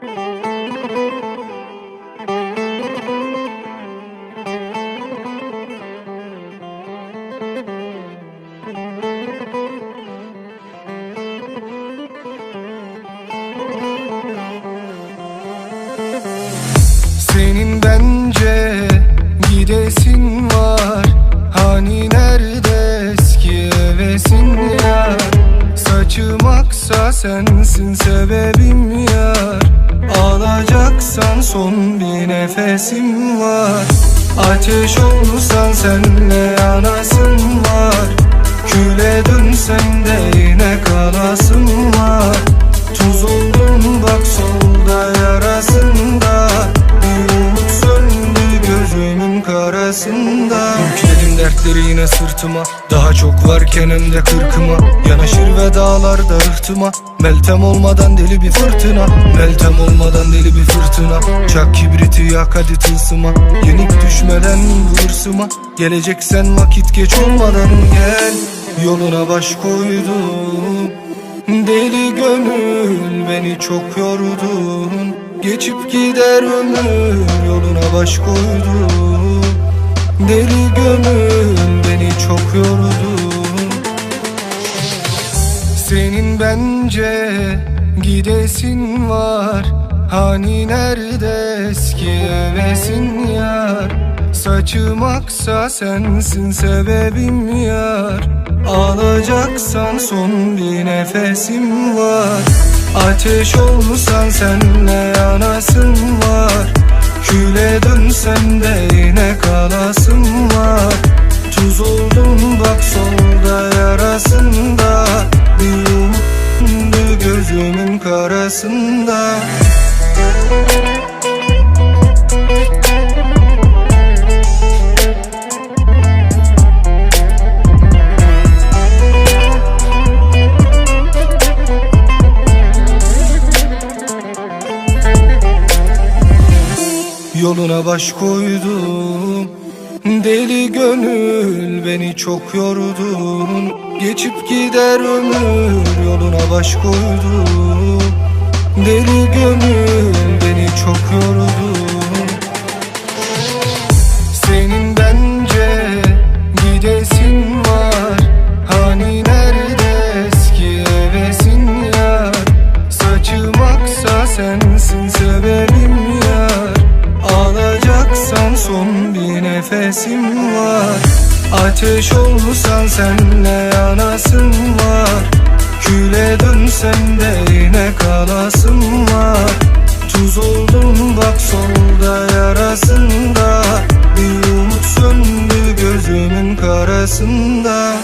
Senin bence gidesin var. Hani nerede eski hevesin ya? Saçım aksa sensin sebebim Alacaksan son bir nefesim var. Ateş olsan senle yanasın var. Küle dönsen de yine kalasın var. Tuz oldun bak solda yarasında. Bir umut söndü gözümün karasında. Yükledim dertleri yine sırtıma. Daha çok varken hem de kırkıma. Yanaşır ve dağlarda rıhtıma Meltem olmadan deli bir fırtına. Meltem olmadan deli bir fırtına Çak kibriti yak hadi tılsıma. Yenik düşmeden hırsıma Geleceksen vakit geç olmadan gel. Yoluna baş koydum. Deli gönül beni çok yordun. Geçip gider ömür yoluna baş koydum. Deli gönül beni çok yordun. Senin bence gidesin var Hani nerede eski hevesin yar? Saçım aksa sensin sebebim yar. Alacaksan son bir nefesim var. Ateş olsan senle yanasın var. Küle dönsen de yine kalasın var. Tuz oldun bak solda yarasında. Bir umutlu gözümün karasında Yoluna baş koydum. Deli gönül beni çok yordun Geçip gider ömür yoluna baş koydum. Deli gönül son bir nefesim var. Ateş olsan senle yanasın var. Küle dönsen de yine kalasın var. Tuz oldun bak solda yarasında. Bir umut söndü gözümün karasında